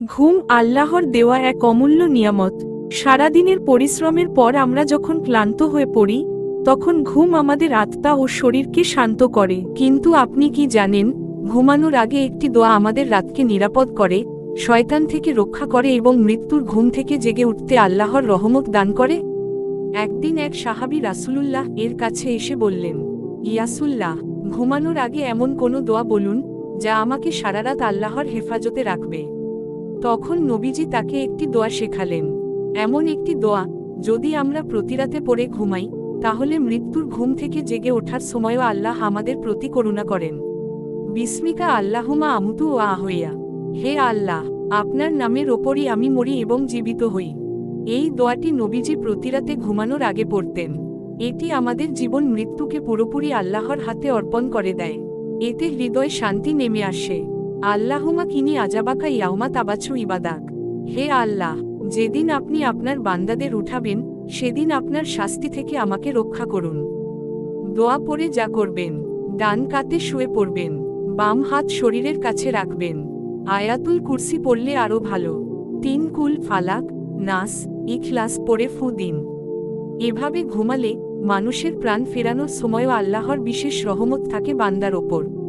ঘুম আল্লাহর দেওয়া এক অমূল্য নিয়ামত। সারাদিনের পরিশ্রমের পর আমরা যখন ক্লান্ত হয়ে পড়ি, তখন ঘুম আমাদের আত্মা ও শরীরকে শান্ত করে। কিন্তু আপনি কি জানেন, ঘুমানোর আগে একটি দোয়া আমাদের রাতকে নিরাপদ করে, শয়তান থেকে রক্ষা করে এবং মৃত্যুর ঘুম থেকে জেগে উঠতে আল্লাহর রহমত দান করে? একদিন এক সাহাবি রাসুলুল্লাহ এর কাছে এসে বললেন, ইয়াসুল্লাহ, ঘুমানোর আগে এমন কোনো দোয়া বলুন, যা আমাকে সারারাত আল্লাহর হেফাজতে রাখবে। তখন নবীজি তাকে একটি দোয়া শেখালেন। এমন একটি দোয়া, যদি আমরা প্রতিরাতে পড়ে ঘুমাই, তাহলে মৃত্যুর ঘুম থেকে জেগে ওঠার সময়ও আল্লাহ আমাদের প্রতি করুণা করেন। বিস্মিকা আল্লাহুমা আমতু ও আহইয়া। হে আল্লাহ, আপনার নামের ওপরই আমি মরি এবং জীবিত হই। এই দোয়াটি নবীজি প্রতিরাতে ঘুমানোর আগে পড়তেন। এটি আমাদের জীবন মৃত্যুকে পুরোপুরি আল্লাহর হাতে অর্পণ করে দেয়। এতে হৃদয় শান্তি নেমে আসে। আল্লাহুমা কিনি আজাবাকা ইয়াউমা তাবাছু ইবাদাক। হে আল্লাহ, যেদিন আপনি আপনার বান্দাদের উঠাবেন, সেদিন আপনার শাস্তি থেকে আমাকে রক্ষা করুন। দোয়া পরে যা করবেন, ডান কাতে শুয়ে পড়বেন, বাম হাত শরীরের কাছে রাখবেন। আয়াতুল কুরসি পড়লে আরও ভালো। তিন কুল ফালাক, নাস, ইখলাস পড়ে ফু দিন। এভাবে ঘুমালে মানুষের প্রাণ ফেরানোর সময়ও আল্লাহর বিশেষ রহমত থাকে বান্দার ওপর।